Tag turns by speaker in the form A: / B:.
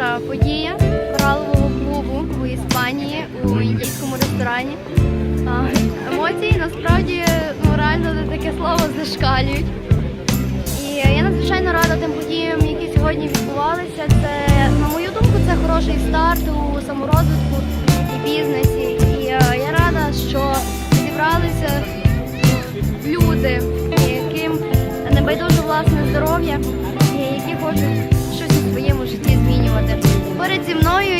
A: найбільша подія коралового клубу у Іспанії у індійському ресторані. Емоції насправді ну реально не таке слово зашкалюють. І я надзвичайно рада тим подіям, які сьогодні відбувалися. Це, на мою думку, це хороший старт у саморозвитку і бізнесі. І е, я рада, що зібралися люди, яким не байдуже власне здоров'я, і які хочуть своєму житті змінювати. Поряд зі мною